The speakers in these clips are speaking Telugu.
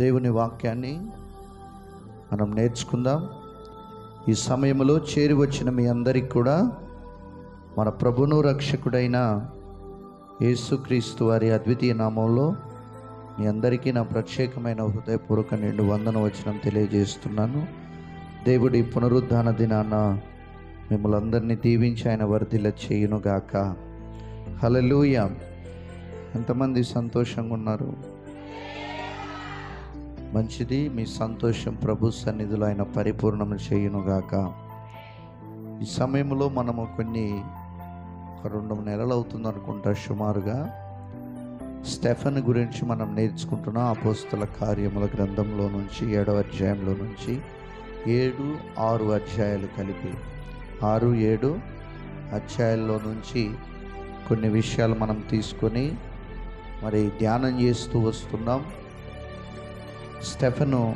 దేవుని వాక్యాన్ని మనం నేర్చుకుందాం. ఈ సమయంలో చేరి వచ్చిన మీ అందరికి కూడా మన ప్రభును రక్షకుడైన యేసుక్రీస్తు వారి అద్వితీయ నామంలో మీ అందరికీ నా ప్రత్యేకమైన హృదయపూర్వక నిండు వందన వచనం తెలియజేస్తున్నాను. దేవుడి పునరుద్ధాన దినాన మిమ్మల్ని అందరినీ దీవించి ఆయన వర్ధిల్ల చేయునుగాక. హలలుయ ఎంతమంది సంతోషంగా ఉన్నారు. మంచిది. మీ సంతోషం ప్రభు సన్నిధిలో ఆయన పరిపూర్ణం చేయునుగాక. ఈ సమయంలో మనము కొన్ని ఒక రెండు నెలలు అవుతుంది అనుకుంటా సుమారుగా. స్టెఫన్ గురించి మనం నేర్చుకుంటున్నాం అపోస్తుల కార్యముల గ్రంథంలో నుంచి ఏడవ అధ్యాయంలో నుంచి. ఏడు ఆరు అధ్యాయాలు కలిపి. ఆరు ఏడు అధ్యాయాల్లో నుంచి కొన్ని విషయాలు మనం తీసుకొని మరి ధ్యానం చేస్తూ వస్తున్నాం. స్టెఫను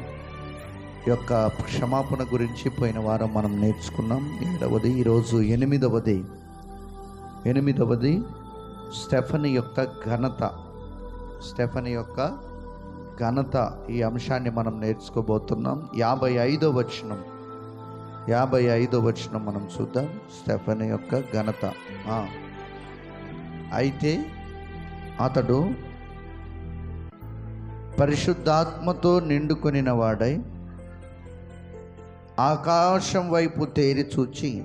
యొక్క క్షమాపణ గురించి పోయిన వారం మనం నేర్చుకున్నాం. ఏడవది ఈరోజు ఎనిమిదవది. ఎనిమిదవది స్టెఫన్ యొక్క ఘనత. స్టెఫన్ యొక్క ఘనత ఈ అంశాన్ని మనం నేర్చుకోబోతున్నాం. యాభై ఐదో వచనం. యాభై ఐదో వచనం మనం చూద్దాం. స్టెఫన్ యొక్క ఘనత. అయితే అతడు పరిశుద్ధాత్మతో నిండుకొనిన వాడై ఆకాశం వైపు తేరి చూచి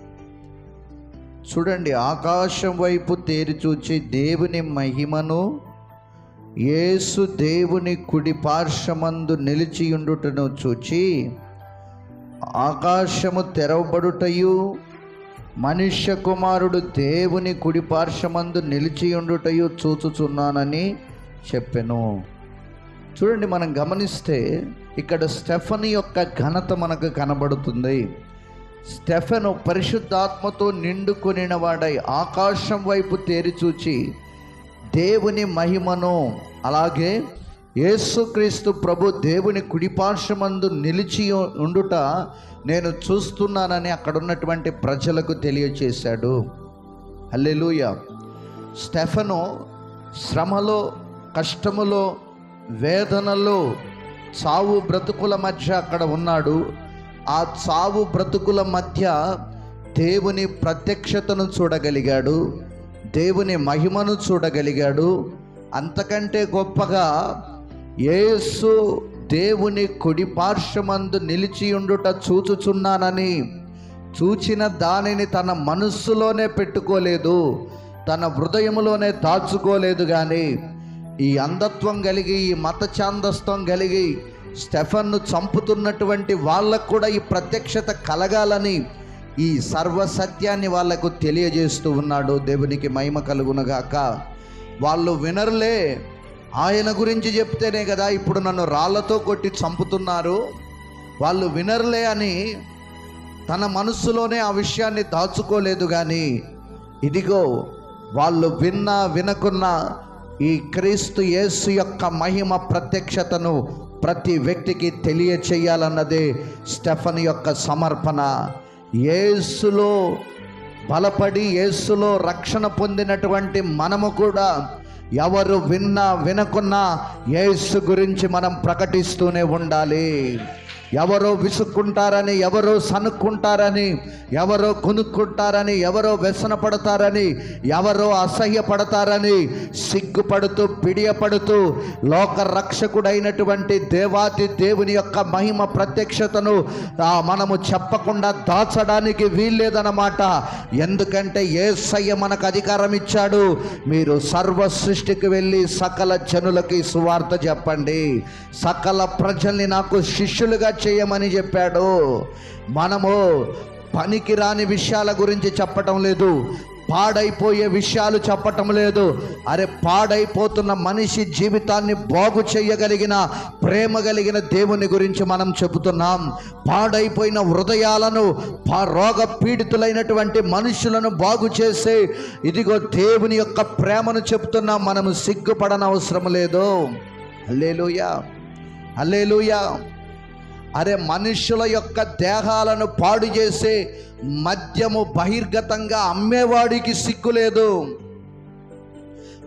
చూడండి ఆకాశం వైపు తేరి చూచి దేవుని మహిమను యేసు దేవుని కుడి పార్శ్వమందు నిలిచియుండుటను చూచి ఆకాశము తెరవబడుటయు మనుష్య కుమారుడు దేవుని కుడి పార్శ్వమందు నిలిచియుండుటయు చూచుచున్నానని చెప్పెను. చూడండి మనం గమనిస్తే ఇక్కడ స్టెఫన్ యొక్క ఘనత మనకు కనబడుతుంది. స్టెఫెను పరిశుద్ధాత్మతో నిండుకొనిన వాడై ఆకాశం వైపు తేరిచూచి దేవుని మహిమను అలాగే యేసుక్రీస్తు ప్రభు దేవుని కుడిపార్శ్వమందు నిలిచి ఉండుట నేను చూస్తున్నానని అక్కడ ఉన్నటువంటి ప్రజలకు తెలియచేశాడు. హల్లెలూయ. స్టెఫను శ్రమలో కష్టములో వేదనలో చావు బ్రతుకుల మధ్య అక్కడ ఉన్నాడు. ఆ చావు బ్రతుకుల మధ్య దేవుని ప్రత్యక్షతను చూడగలిగాడు. దేవుని మహిమను చూడగలిగాడు. అంతకంటే గొప్పగా యేసు దేవుని కుడిపార్శ్వమందు నిలిచి ఉండుట చూచుచున్నానని చూచిన దానిని తన మనస్సులోనే పెట్టుకోలేదు తన హృదయంలోనే దాచుకోలేదు కానీ ఈ అంధత్వం కలిగి ఈ మత ఛాందస్తం కలిగి స్టెఫన్ను చంపుతున్నటువంటి వాళ్ళకు కూడా ఈ ప్రత్యక్షత కలగాలని ఈ సర్వ సత్యాన్ని వాళ్ళకు తెలియజేస్తూ ఉన్నాడు. దేవునికి మహిమ కలుగునగాక. వాళ్ళు వినరులే. ఆయన గురించి చెప్తేనే కదా ఇప్పుడు నన్ను రాళ్ళతో కొట్టి చంపుతున్నారు. వాళ్ళు వినరులే అని తన మనస్సులోనే ఆ విషయాన్ని దాచుకోలేదు కానీ ఇదిగో వాళ్ళు విన్నా వినకున్నా ఈ క్రీస్తు యేసు యొక్క మహిమ ప్రత్యక్షతను ప్రతి వ్యక్తికి తెలియచేయాలన్నదే స్టెఫన్ యొక్క సమర్పణ. యేసులో బలపడి యేసులో రక్షణ పొందినటువంటి మనము కూడా ఎవరు విన్నా వినకున్నా యేసు గురించి మనం ప్రకటిస్తూనే ఉండాలి. ఎవరో విసుక్కుంటారని ఎవరో సనుక్కుంటారని ఎవరో కొనుక్కుంటారని ఎవరో వ్యసన పడతారని ఎవరో అసహ్యపడతారని సిగ్గుపడుతూ పిడియపడుతూ లోక రక్షకుడైనటువంటి దేవాతి దేవుని యొక్క మహిమ ప్రత్యక్షతను మనము చెప్పకుండా దాచడానికి వీల్లేదన్నమాట. ఎందుకంటే ఏసయ్య మనకు అధికారం ఇచ్చాడు. మీరు సర్వ సృష్టికి వెళ్ళి సకల జనులకి సువార్త చెప్పండి. సకల ప్రజల్ని నాకు శిష్యులుగా చేయమని చెప్పాడు. మనము పనికిరాని విషయాల గురించి చెప్పటం లేదు. పాడైపోయే విషయాలు చెప్పటం లేదు. అరే పాడైపోతున్న మనిషి జీవితాన్ని బాగు చేయగలిగిన ప్రేమ కలిగిన దేవుని గురించి మనం చెబుతున్నాం. పాడైపోయిన హృదయాలను పా రోగ పీడితులైనటువంటి మనుషులను బాగు చేసే ఇదిగో దేవుని యొక్క ప్రేమను చెప్తున్నాం మనము సిగ్గుపడనవసరం లేదు. అల్లేలుయా అల్లేలుయా అరే మనుషుల యొక్క దేహాలను పాడు చేసే మద్యము బహిర్గతంగా అమ్మేవాడికి సిగ్గులేదు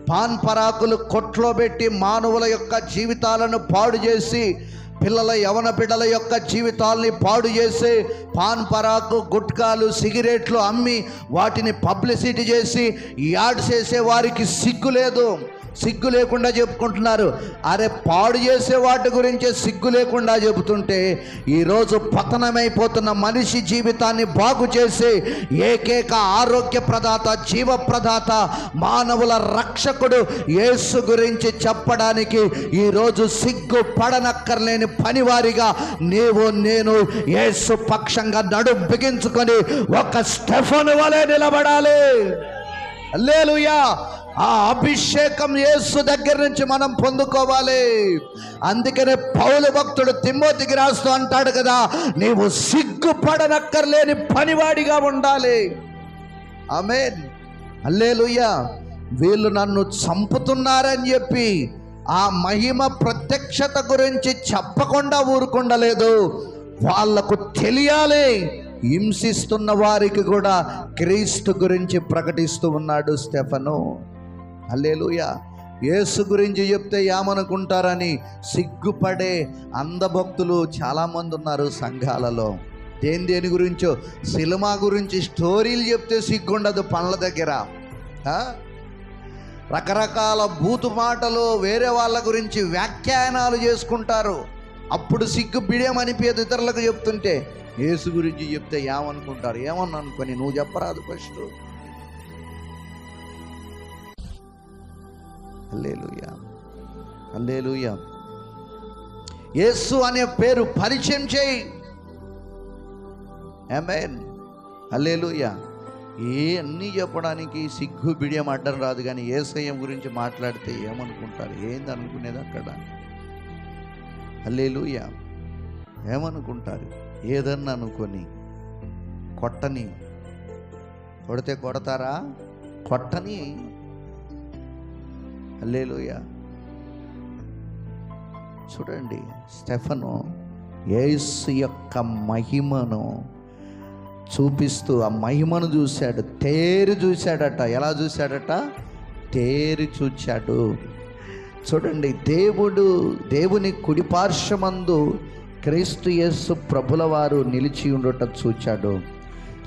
పాన్ పరాకులు కొట్లో పెట్టి మానవుల యొక్క జీవితాలను పాడు చేసి పిల్లల యవన బిడ్డల యొక్క జీవితాల్ని పాడు చేసి పాన్ పరాకు గుట్కాలు సిగరెట్లు అమ్మి వాటిని పబ్లిసిటీ చేసి యాడ్ చేసే వారికి సిగ్గు లేదు. సిగ్గు లేకుండా చెప్పుకుంటున్నారు. అరే పాడు చేసే వాటి గురించే సిగ్గు లేకుండా చెబుతుంటే ఈరోజు పతనమైపోతున్న మనిషి జీవితాన్ని బాగు చేసి ఏకైక ఆరోగ్య ప్రదాత జీవ ప్రదాత మానవుల రక్షకుడు యేసు గురించి చెప్పడానికి ఈరోజు సిగ్గు పడనక్కర్లేని పనివారిగా నీవు నేను యేసు పక్షంగా నడు బిగించుకొని ఒక స్టెఫన్ వలె నిలబడాలి. లేలుయా ఆ అభిషేకం యేసు దగ్గర నుంచి మనం పొందుకోవాలి. అందుకనే పౌలు భక్తుడు తిమ్మోతికి రాస్తూ అంటాడు కదా నీవు సిగ్గుపడనక్కర్లేని పనివాడిగా ఉండాలి. ఆమెన్. అల్లేలుయ్యా వీళ్ళు నన్ను చంపుతున్నారని చెప్పి ఆ మహిమ ప్రత్యక్షత గురించి చెప్పకుండా ఊరుకుండలేదు. వాళ్ళకు తెలియాలి హింసిస్తున్న వారికి కూడా క్రీస్తు గురించి ప్రకటిస్తూ ఉన్నాడు స్టెఫను. అల్లేలుయ యేసు గురించి చెప్తే ఏమనుకుంటారని సిగ్గుపడే అందభక్తులు చాలామంది ఉన్నారు సంఘాలలో. దేని దేని గురించో? సినిమా గురించి స్టోరీలు చెప్తే సిగ్గుండదు పనుల దగ్గర. రకరకాల బూతు మాటలు వేరే వాళ్ళ గురించి వ్యాఖ్యానాలు చేసుకుంటారు. అప్పుడు సిగ్గు బిడియం అనిపించదు ఇతరులకు చెప్తుంటే. యేసు గురించి చెప్తే ఏమనుకుంటారు? ఏమన్నా అనుకొని? నువ్వు చెప్పరాదు ఫస్ట్. అల్లేలుయా అల్లేలుయా యేసు అనే పేరు పరిచయం చేయి. ఆమేన్ హల్లెలూయా. ఏ అన్నీ చెప్పడానికి సిగ్గు బిడియం అడ్డం రాదు కానీ ఏసయ్యం గురించి మాట్లాడితే ఏమనుకుంటారు? ఏంది అనుకునేది అక్కడ? అల్లేలుయా ఏమనుకుంటారు? ఏదన్నా అనుకొని కొట్టని. కొడితే కొడతారా? కొట్టని. హల్లెలూయా. చూడండి స్టెఫను యేసు యొక్క మహిమను చూపిస్తూ ఆ మహిమను చూశాడు తేరి చూశాడట. ఎలా చూశాడట? తేరి చూచాడు. చూడండి దేవుడు దేవుని కుడిపార్శ్వమందు క్రీస్తు యేసు ప్రభుల వారు నిలిచి ఉండటం చూచాడు.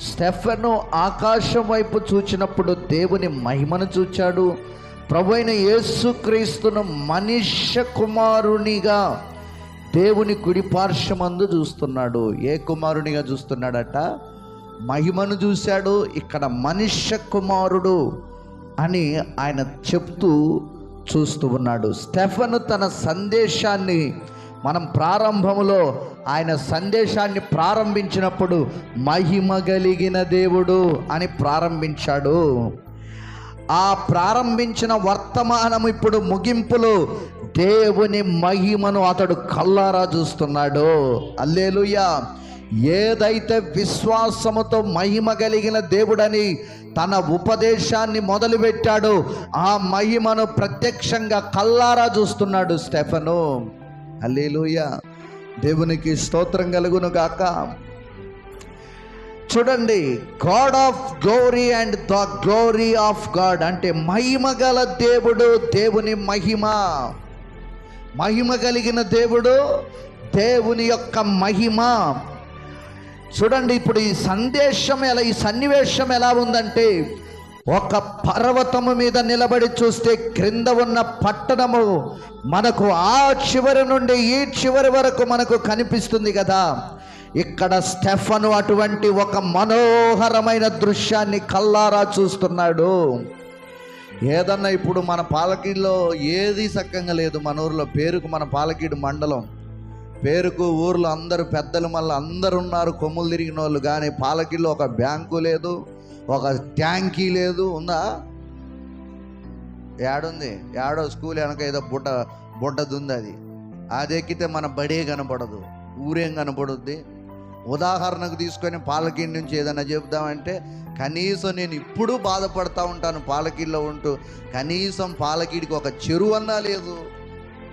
స్టెఫను ఆకాశం వైపు చూచినప్పుడు దేవుని మహిమను చూచాడు. ప్రభు అయిన యేసుక్రీస్తును మనుష్య కుమారునిగా దేవుని కుడి పార్శ్వమందు చూస్తున్నాడు. ఏ కుమారునిగా చూస్తున్నాడట? మహిమను చూశాడు ఇక్కడ మనుష్య కుమారుడు అని ఆయన చెప్తూ చూస్తూ ఉన్నాడు. స్టెఫను తన సందేశాన్ని మనం ప్రారంభంలో ఆయన సందేశాన్ని ప్రారంభించినప్పుడు మహిమ కలిగిన దేవుడు అని ప్రారంభించాడు. ఆ ప్రారంభించిన వర్తమానం ఇప్పుడు ముగింపులో దేవుని మహిమను అతడు కల్లారా చూస్తున్నాడు. అల్లేలుయ్యా ఏదైతే విశ్వాసముతో మహిమ కలిగిన దేవుడని తన ఉపదేశాన్ని మొదలుపెట్టాడో ఆ మహిమను ప్రత్యక్షంగా కల్లారా చూస్తున్నాడు స్టెఫను. అల్లేలుయ దేవునికి స్తోత్రం కలుగును గాక. చూడండి God of glory and the glory of God అంటే మహిమ గల దేవుడు దేవుని మహిమ. మహిమ కలిగిన దేవుడు దేవుని యొక్క మహిమ. చూడండి ఇప్పుడు ఈ సందేశం ఎలా ఈ సన్నివేశం ఎలా ఉందంటే ఒక పర్వతము మీద నిలబడి చూస్తే క్రింద ఉన్న పట్టణము మనకు ఆ చివరి నుండి ఈ చివరి వరకు మనకు కనిపిస్తుంది కదా. ఇక్కడ స్టెఫను అటువంటి ఒక మనోహరమైన దృశ్యాన్ని కల్లారా చూస్తున్నాడు. ఏదన్నా ఇప్పుడు మన పాలకీలో ఏది సక్కంగా లేదు. మన ఊర్లో పేరుకు మన పాలకీడు మండలం. పేరుకు ఊర్లో అందరూ పెద్దలు మళ్ళీ అందరు ఉన్నారు. కొమ్ములు తిరిగిన వాళ్ళు కానీ పాలకీలో ఒక బ్యాంకు లేదు ఒక ట్యాంకీ లేదు. ఉందా? ఏడుంది. ఏడో స్కూల్ వెనక ఏదో బుడ్డ బుడ్డది ఉంది అది. అది ఎక్కితే మన బడే కనపడదు. ఊరేం కనపడుద్ది? ఉదాహరణకు తీసుకొని పాలకీడ్ నుంచి ఏదైనా చెబుదామంటే కనీసం నేను ఇప్పుడు బాధపడతా ఉంటాను పాలకీల్లో ఉంటూ కనీసం పాలకీడికి ఒక చెరువు అన్నా లేదు.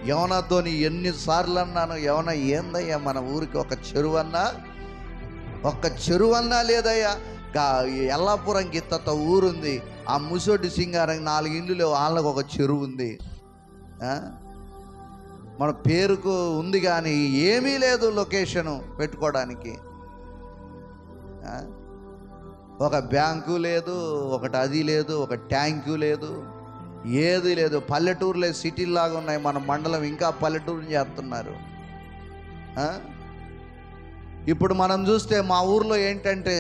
యవనతోని ఎన్నిసార్లు అన్నాను యవన ఏందయ్యా మన ఊరికి ఒక చెరువు అన్నా ఒక్క చెరువు అన్నా లేదయ్యా. గా- ఎల్లాపురం గిత్తత ఊరుంది. ఆ ముసోటి సింగారం నాలుగు ఇండ్లు లేవు వాళ్ళకు ఒక చెరువు ఉంది ఆ? మన పేరుకు ఉంది కానీ ఏమీ లేదు లొకేషను పెట్టుకోవడానికి. ఒక బ్యాంకు లేదు ఒకటి అది లేదు ఒక ట్యాంకు లేదు ఏది లేదు. పల్లెటూరులే సిటీలాగా ఉన్నాయి. మన మండలం ఇంకా పల్లెటూరు చేస్తున్నారు. ఇప్పుడు మనం చూస్తే మా ఊర్లో ఏంటంటే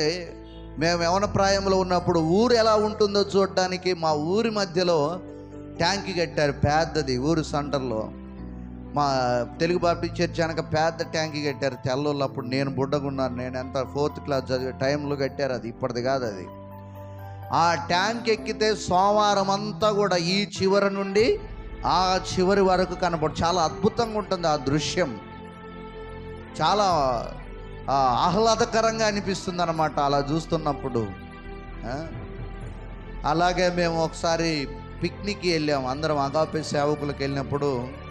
మేము యవన ప్రాయంలో ఉన్నప్పుడు ఊరు ఎలా ఉంటుందో చూడడానికి మా ఊరి మధ్యలో ట్యాంక్ కట్టారు. పెద్దది ఊరు సెంటర్లో. మా తెలుగు బాప్టిస్ట్ చర్చ్ అనక పెద్ద ట్యాంక్ కట్టారు. తెల్లోళ్ళు అప్పుడు నేను బుడ్డగున్నాను నేను ఎంత ఫోర్త్ క్లాస్ చదివే టైంలో కట్టారు అది. ఇప్పటిది కాదు అది. ఆ ట్యాంక్ ఎక్కితే సోమవారం అంతా కూడా ఈ చివరి నుండి ఆ చివరి వరకు కనపడు చాలా అద్భుతంగా ఉంటుంది ఆ దృశ్యం. చాలా ఆహ్లాదకరంగా అనిపిస్తుంది అనమాట అలా చూస్తున్నప్పుడు. అలాగే మేము ఒకసారి పిక్నిక్కి వెళ్ళాము అందరం అగాపే సేవకులకు వెళ్ళినప్పుడు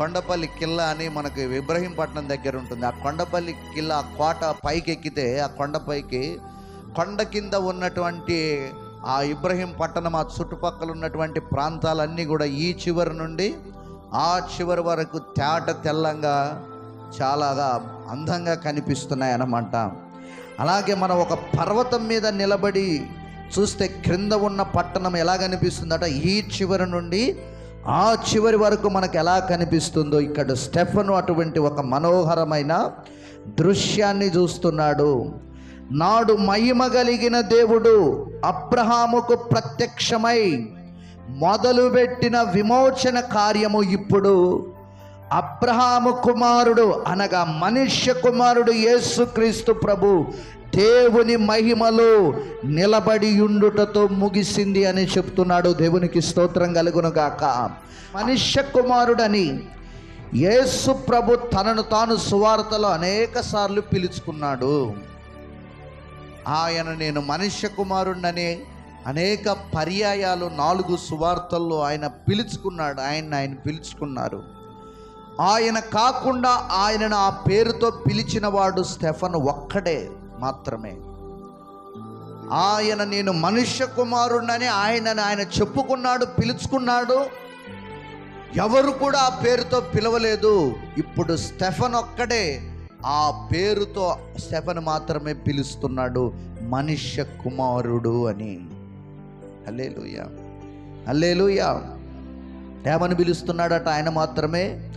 కొండపల్లి కిల్లా అని మనకి ఇబ్రహీంపట్నం దగ్గర ఉంటుంది. ఆ కొండపల్లి కిల్లా ఆ కోట పైకి ఎక్కితే ఆ కొండపైకి కొండ కింద ఉన్నటువంటి ఆ ఇబ్రహీం పట్టణం ఆ చుట్టుపక్కల ఉన్నటువంటి ప్రాంతాలన్నీ కూడా ఈ చివరి నుండి ఆ చివరి వరకు తేట తెల్లంగా చాలాగా అందంగా కనిపిస్తున్నాయి అన్నమాట. అలాగే మనం ఒక పర్వతం మీద నిలబడి చూస్తే క్రింద ఉన్న పట్టణం ఎలా కనిపిస్తుందట? ఈ చివరి నుండి ఆ చివరి వరకు మనకు ఎలా కనిపిస్తుందో ఇక్కడ స్టెఫను అటువంటి ఒక మనోహరమైన దృశ్యాన్ని చూస్తున్నాడు. నాడు మహిమ కలిగిన దేవుడు అబ్రహాముకు ప్రత్యక్షమై మొదలుపెట్టిన విమోచన కార్యము ఇప్పుడు అబ్రహాము కుమారుడు అనగా మనుష్య కుమారుడు యేసుక్రీస్తు ప్రభు దేవుని మహిమలో నిలబడి ఉండుటతో ముగిసింది అని చెప్తున్నాడు. దేవునికి స్తోత్రం కలుగునుగాక. మనుష్య కుమారుడని యేసు ప్రభు తనను తాను సువార్తలో అనేక సార్లు పిలుచుకున్నాడు. ఆయన నేను మనుష్య కుమారుడని అనేక పర్యాయాలు నాలుగు సువార్తల్లో ఆయన పిలుచుకున్నాడు. ఆయన ఆయన పిలుచుకున్నారు. ఆయన కాకుండా ఆయనను ఆ పేరుతో పిలిచిన వాడు స్టెఫన్ ఒక్కడే. మాత్రమే. ఆయన నేను మనుష్య కుమారుణ్ణని ఆయనను ఆయన చెప్పుకున్నాడు పిలుచుకున్నాడు. ఎవరు కూడా ఆ పేరుతో పిలవలేదు. ఇప్పుడు స్టెఫన్ ఒక్కడే ఆ పేరుతో స్టెఫన్ మాత్రమే పిలుస్తున్నాడు మనుష్య కుమారుడు అని. అల్లేలుయా అల్లేలుయా ఏమని పిలుస్తున్నాడట ఆయన మాత్రమే?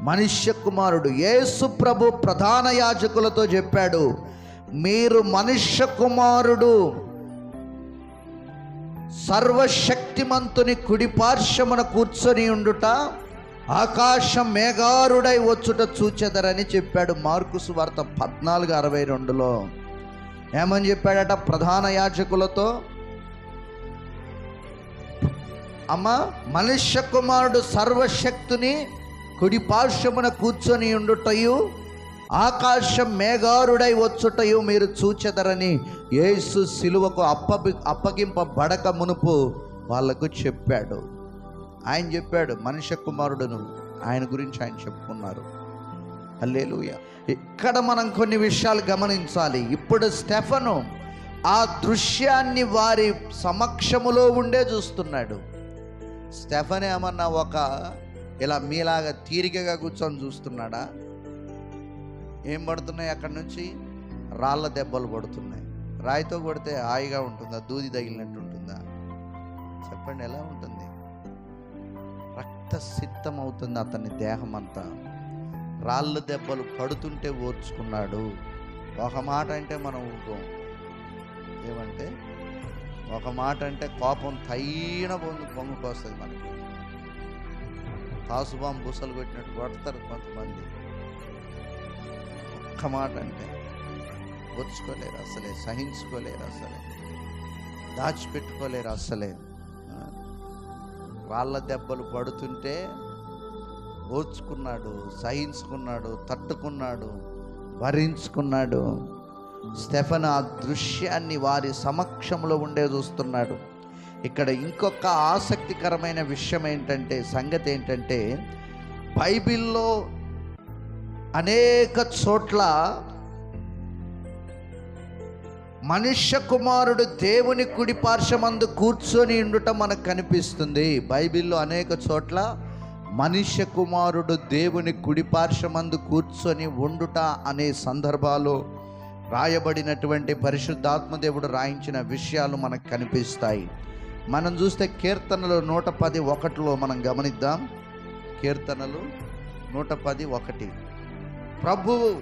మనుష్య కుమారుడు. యేసు ప్రభు ప్రధాన యాజకులతో చెప్పాడు మీరు మనుష్య కుమారుడు. సర్వశక్తిమంతుని కుడిపార్శ్వమున కూర్చొని ఉండుట ఆకాశం మేఘారుడై వచ్చుట చూచెదరని చెప్పాడు మార్కుసు వార్త పద్నాలుగు అరవై రెండులో. ఏమని చెప్పాడట ప్రధాన యాజకులతో? అమ్మ మనుష్య కుమారుడు సర్వశక్తిని కుడి పార్శ్వమున కూర్చొని ఉండుటయు ఆకాశం మేఘారుడై వచ్చుటయు మీరు చూచెదరని యేసు సిలువకు అప్ప అప్పగింపబడక మునుపు వాళ్ళకు చెప్పాడు. ఆయన చెప్పాడు మనుష్య కుమారుడును ఆయన గురించి ఆయన చెప్పుకున్నారు. అల్లేలుయ ఇక్కడ మనం కొన్ని విషయాలు గమనించాలి. ఇప్పుడు స్టెఫను ఆ దృశ్యాన్ని వారి సమక్షములో ఉండే చూస్తున్నాడు. స్టెఫన్ ఏమన్నా ఒక ఇలా మీలాగా తీరికగా కూర్చొని చూస్తున్నాడా? ఏం పడుతున్నాయి అక్కడి నుంచి? రాళ్ళ దెబ్బలు పడుతున్నాయి. రాయితో కొడితే హాయిగా ఉంటుందా? దూది తగిలినట్టు ఉంటుందా? చెప్పండి ఎలా ఉంటుంది? రక్త సిద్ధం అవుతుంది అతని దేహం అంతా రాళ్ళ దెబ్బలు పడుతుంటే ఓర్చుకున్నాడు. ఒక మాట అంటే మనం ఊరుకోం. ఏమంటే ఒక మాట అంటే కోపం తైన పొంగు పొంగుకొస్తుంది మనకి. తాసుబాం బుసలు పెట్టినట్టు కొడతారు కొంతమంది. ఒక్క మాట అంటే వచ్చుకోలేరు అసలే సహించుకోలేరు అసలే దాచిపెట్టుకోలేరు అసలే. వాళ్ళ దెబ్బలు పడుతుంటే ఓర్చుకున్నాడు సహించుకున్నాడు తట్టుకున్నాడు భరించుకున్నాడు. స్టెఫన్ ఆ దృశ్యాన్ని వారి సమక్షంలో ఉండే చూస్తున్నాడు. ఇక్కడ ఇంకొక ఆసక్తికరమైన విషయం ఏంటంటే సంగతి ఏంటంటే బైబిల్లో అనేక చోట్ల మనుష్య కుమారుడు దేవుని కుడి పార్శ్వమందు కూర్చొని ఉండుట మనకు కనిపిస్తుంది. బైబిల్లో అనేక చోట్ల మనుష్య కుమారుడు దేవుని కుడి పార్శ్వమందు కూర్చొని ఉండుట అనే సందర్భాలు రాయబడినటువంటి పరిశుద్ధాత్మ దేవుడు రాయించిన విషయాలు మనకు కనిపిస్తాయి. మనం చూస్తే కీర్తనలు నూట పది ఒకటిలో మనం గమనిద్దాం. కీర్తనలు నూట పది ఒకటి. ప్రభువు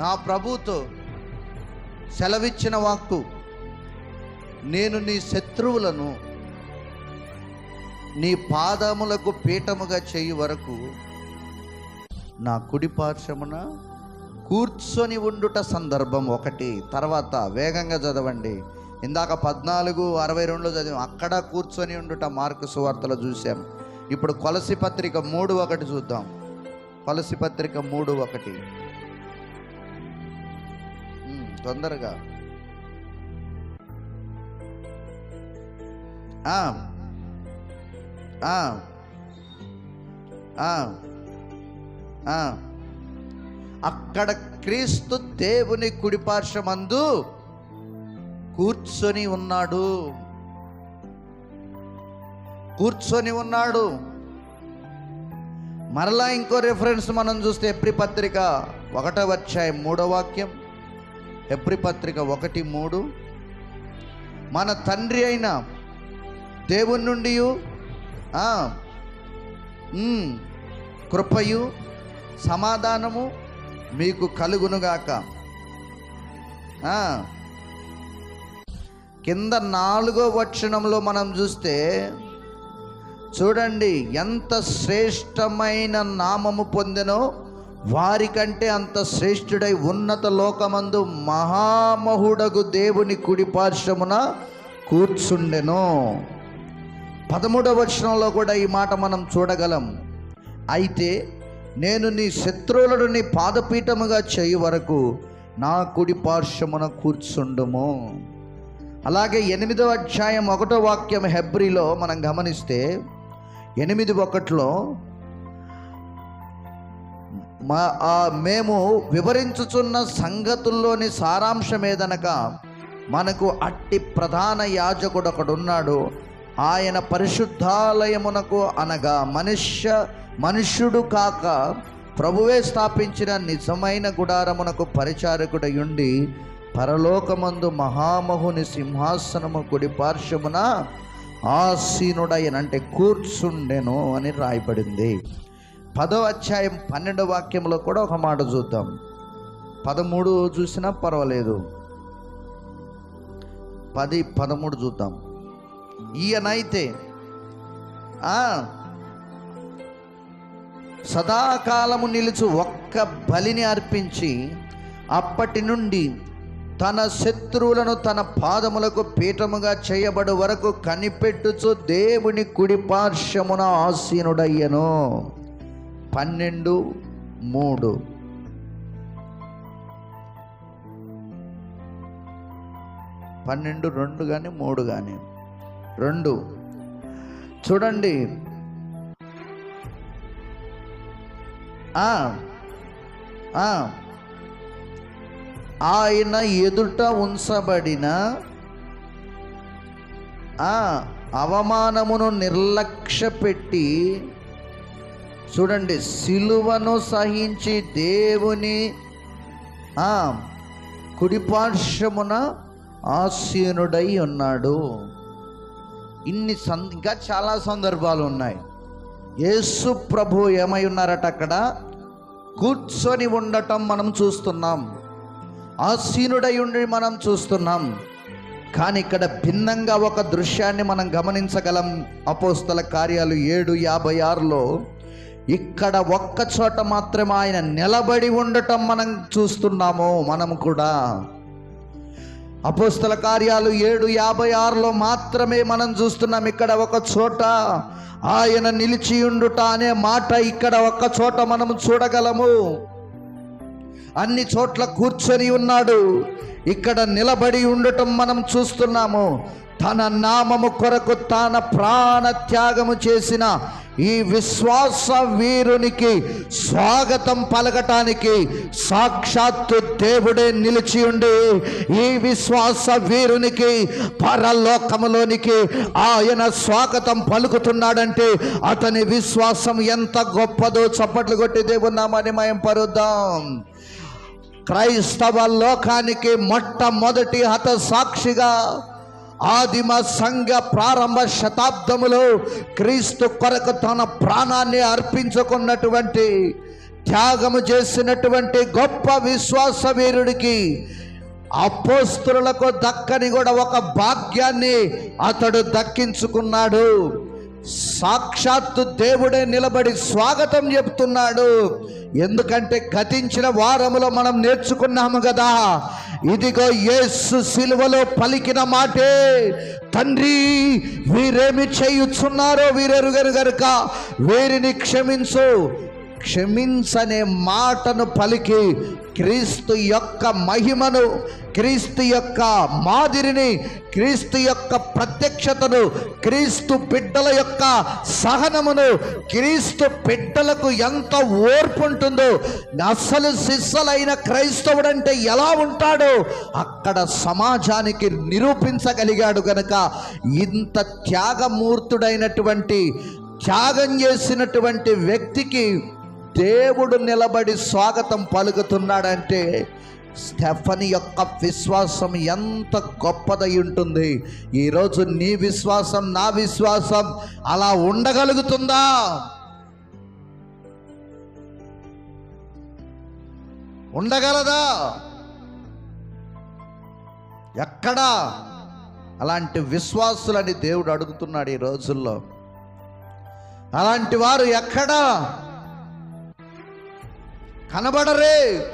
నా ప్రభువుతో సెలవిచ్చిన వాక్కు నేను నీ శత్రువులను నీ పాదములకు పీఠముగా చేయి వరకు నా కుడిపార్శ్వమున కూర్చొని ఉండుట సందర్భం ఒకటి. తర్వాత వేగంగా చదవండి. ఇందాక పద్నాలుగు అరవై రెండులో చదివాం. అక్కడ కూర్చొని ఉండుట మార్కు సువార్తలో చూసాం ఇప్పుడు కొలసి పత్రిక మూడు ఒకటి చూద్దాం. పలసి పత్రిక మూడు ఒకటి. తొందరగా. ఆ, ఆ, ఆ, ఆ. అక్కడ క్రీస్తు దేవుని కుడిపార్శ్వమందు కూర్చొని ఉన్నాడు. కూర్చొని ఉన్నాడు. మరలా ఇంకో రెఫరెన్స్ మనం చూస్తే ఎప్రి పత్రిక ఒకటో వచ్చాయి మూడో వాక్యం. ఎప్రి పత్రిక ఒకటి మూడు. మన తండ్రి అయిన దేవుని నుండి కృపయు సమాధానము మీకు కలుగునుగాక. కింద నాలుగో వచనంలో మనం చూస్తే చూడండి ఎంత శ్రేష్టమైన నామము పొందినో వారికంటే అంత శ్రేష్ఠుడై ఉన్నత లోకమందు మహామహుడగు దేవుని కుడిపార్శ్వమున కూర్చుండెను. పదమూడవ వచనంలో కూడా ఈ మాట మనం చూడగలం. అయితే నేను నీ శత్రువులను నీ పాదపీఠముగా చేయి వరకు నా కుడి పార్శ్వమున కూర్చుండుము. అలాగే ఎనిమిదవ అధ్యాయం ఒకటో వాక్యం హెబ్రిలో మనం గమనిస్తే ఎనిమిది ఒకటిలో మా మేము వివరించుచున్న సంగతుల్లోని సారాంశం ఏదనగా మనకు అట్టి ప్రధాన యాజకుడు ఒకడున్నాడు. ఆయన పరిశుద్ధాలయమునకు అనగా మనుష్య మనుష్యుడు కాక ప్రభువే స్థాపించిన నిజమైన గుడారమునకు పరిచారకుడయుండి పరలోకమందు మహామహుని సింహాసనము కుడి పార్శ్వమున ఆసీనుడయన అంటే కూర్చుండెను అని రాయబడింది. పదో అధ్యాయం పన్నెండు వాక్యంలో కూడా ఒక మాట చూద్దాం. పదమూడు చూసినా పర్వాలేదు. పది పదమూడు చూద్దాం. ఈయనైతే సదాకాలము నిలుచు ఒక్క బలిని అర్పించి అప్పటి నుండి తన శత్రువులను తన పాదములకు పీఠముగా చేయబడు వరకు కనిపెట్టుచు దేవుని కుడి పార్శ్వమున ఆసీనుడయ్యను. పన్నెండు మూడు. పన్నెండు రెండు కానీ మూడు కానీ రెండు. చూడండి. ఆ, ఆ, ఆయన ఎదుట ఉంచబడిన అవమానమును నిర్లక్ష్య పెట్టి చూడండి సిలువను సహించి దేవుని ఆ కుడిపార్శ్వమున ఆసీనుడై ఉన్నాడు. ఇన్ని సం ఇంకా చాలా సందర్భాలు ఉన్నాయి. యేసు ప్రభు ఏమై ఉన్నారట అక్కడ? కూర్చొని ఉండటం మనం చూస్తున్నాం. ఆసీనుడై ఉండి మనం చూస్తున్నాం. కానీ ఇక్కడ భిన్నంగా ఒక దృశ్యాన్ని మనం గమనించగలం. అపోస్తల కార్యాలు ఏడు యాభై ఆరులో ఇక్కడ ఒక్క చోట మాత్రమే ఆయన నిలబడి ఉండటం మనం చూస్తున్నాము మనం కూడా. అపోస్తల కార్యాలు ఏడు యాభై ఆరులో మాత్రమే మనం చూస్తున్నాం. ఇక్కడ ఒక చోట ఆయన నిలిచి ఉండుట అనే మాట ఇక్కడ ఒక్క చోట మనం చూడగలము. అన్ని చోట్ల కూర్చొని ఉన్నాడు. ఇక్కడ నిలబడి ఉండటం మనం చూస్తున్నాము. తన నామము కొరకు తన ప్రాణ త్యాగము చేసిన ఈ విశ్వాస వీరునికి స్వాగతం పలకటానికి సాక్షాత్తు దేవుడే నిలిచి ఉండి ఈ విశ్వాస వీరునికి పరలోకములోనికి ఆయన స్వాగతం పలుకుతున్నాడంటే అతని విశ్వాసం ఎంత గొప్పదో చప్పట్లు కొట్టి దేవున్నామని మయం పరుద్దాం క్రైస్తవ లోకానికి మొట్టమొదటి హత సాక్షిగా ఆదిమ సంఘ ప్రారంభ శతాబ్దములో క్రీస్తు కొరకు తన ప్రాణాన్ని అర్పించుకున్నటువంటి త్యాగము చేసినటువంటి గొప్ప విశ్వాస వీరుడికి అపోస్తులకు దక్కని కూడా ఒక భాగ్యాన్ని అతడు దక్కించుకున్నాడు. సాక్షాత్తు దేవుడే నిలబడి స్వాగతం చెప్తున్నాడు. ఎందుకంటే గతించిన వారములో మనం నేర్చుకున్నాము కదా. ఇదిగో యేసు సిలువలో పలికిన మాటే తండ్రి వీరేమి చేయుచున్నారో వీరెరుగరు గనుక వీరిని క్షమించు. క్షమించనే మాటను పలికి క్రీస్తు యొక్క మహిమను క్రీస్తు యొక్క మాదిరిని క్రీస్తు యొక్క ప్రత్యక్షతను క్రీస్తు బిడ్డల యొక్క సహనమును క్రీస్తు బిడ్డలకు ఎంత ఓర్పు ఉంటుందో అసలు శిస్సలైన క్రైస్తవుడు అంటే ఎలా ఉంటాడో అక్కడ సమాజానికి నిరూపించగలిగాడు గనక. ఇంత త్యాగమూర్తుడైనటువంటి త్యాగం చేసినటువంటి వ్యక్తికి దేవుడు నిలబడి స్వాగతం పలుకుతున్నాడంటే స్టెఫని యొక్క విశ్వాసం ఎంత గొప్పదై ఉంటుంది. ఈరోజు నీ విశ్వాసం నా విశ్వాసం అలా ఉండగలుగుతుందా? ఉండగలదా? ఎక్కడా? అలాంటి విశ్వాసులని దేవుడు అడుగుతున్నాడు ఈ రోజుల్లో. అలాంటి వారు ఎక్కడా? కనబడరే.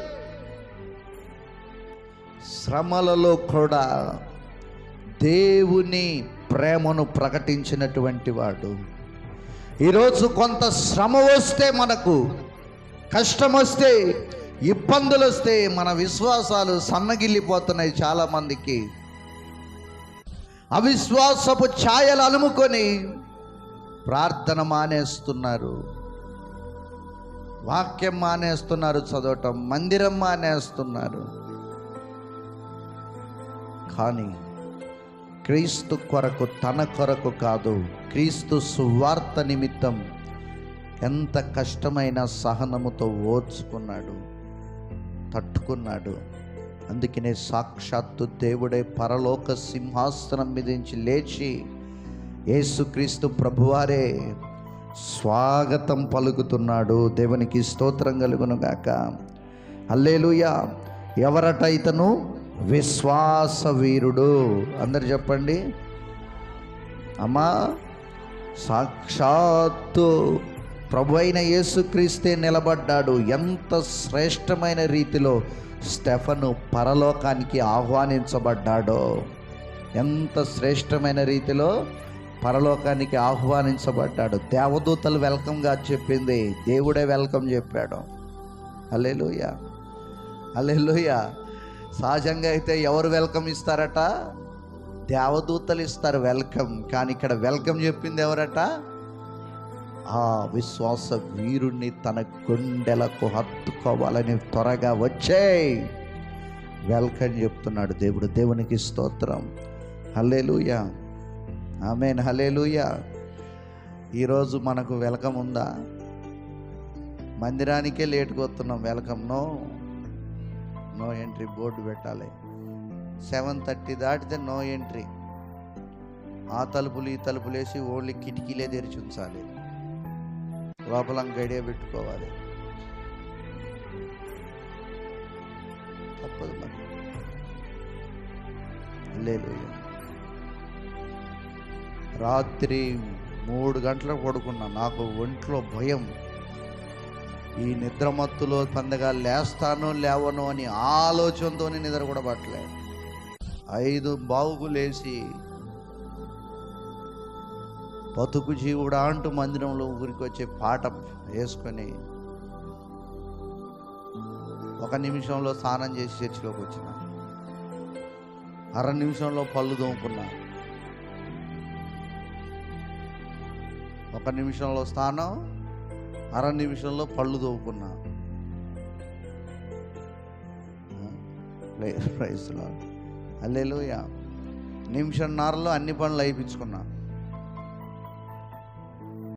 శ్రమలలో కూడా దేవుని ప్రేమను ప్రకటించినటువంటి వాడు. ఈరోజు కొంత శ్రమ వస్తే మనకు కష్టం వస్తే ఇబ్బందులు వస్తే మన విశ్వాసాలు సన్నగిల్లిపోతున్నాయి చాలామందికి. అవిశ్వాసపు ఛాయలు అలుముకొని ప్రార్థన మానేస్తున్నారు. వాక్యం మానేస్తున్నారు చదవటం మందిరం మానేస్తున్నారు. కానీ క్రీస్తు కొరకు తన కొరకు కాదు క్రీస్తు సువార్త నిమిత్తం ఎంత కష్టమైన సహనముతో ఓర్చుకున్నాడు తట్టుకున్నాడు. అందుకనే సాక్షాత్తు దేవుడే పరలోక సింహాసనం మీద లేచి యేసుక్రీస్తు ప్రభువారే స్వాగతం పలుకుతున్నాడు. దేవునికి స్తోత్రం కలుగును గాక. అల్లేలుయ ఎవరట ఇతను? విశ్వాస వీరుడు. అందరు చెప్పండి. అమ్మా సాక్షాత్తు ప్రభు అయిన యేసుక్రీస్తే నిలబడ్డాడు. ఎంత శ్రేష్టమైన రీతిలో స్టెఫను పరలోకానికి ఆహ్వానించబడ్డాడో. ఎంత శ్రేష్టమైన రీతిలో పరలోకానికి ఆహ్వానించబడ్డాడు. దేవదూతలు వెల్కమ్గా చెప్పింది. దేవుడే వెల్కమ్ చెప్పాడు. అల్లెలుయ అల్లెలుయ సహజంగా అయితే ఎవరు వెల్కమ్ ఇస్తారట? దేవదూతలు ఇస్తారు వెల్కమ్. కానీ ఇక్కడ వెల్కమ్ చెప్పింది ఎవరట? ఆ విశ్వాస వీరుణ్ణి తన గుండెలకు హత్తుకోవాలని త్వరగా వచ్చే వెల్కమ్ చెప్తున్నాడు దేవుడు. దేవునికి స్తోత్రం. హల్లేలుయ. ఆమె హలేలుయ ఈరోజు మనకు వెలకం ఉందా? మందిరానికే లేటుకు వస్తున్నాం welcome no no entry board పెట్టాలి. సెవెన్ థర్టీ దాటితే నో ఎంట్రీ. ఆ తలుపులు ఈ తలుపులు వేసి ఓన్లీ కిటికీలే తెరిచి ఉంచాలి. లోపల గడియ పెట్టుకోవాలి. తప్పదు మరి. లేదు రాత్రి మూడు గంటలకు పడుకున్నా. నాకు ఒంట్లో భయం. ఈ నిద్రమత్తులో పందగా లేస్తాను లేవను అని ఆలోచనతోనే నిద్ర కూడా పట్టలే. ఐదు బావుకు లేచి బతుకు జీవుడా అంటూ మందిరంలో ఊరికి వచ్చే పాట వేసుకొని ఒక నిమిషంలో స్నానం చేసి చర్చిలోకి వచ్చిన. అర నిమిషంలో పళ్ళు తోముకున్నాను ఒక నిమిషంలో స్నానం అర నిమిషంలో పళ్ళు తోవుకున్నా ప్రైస్లో అల్లెలుయ నిమిషన్నరలో అన్ని పనులు అయిపించుకున్నా.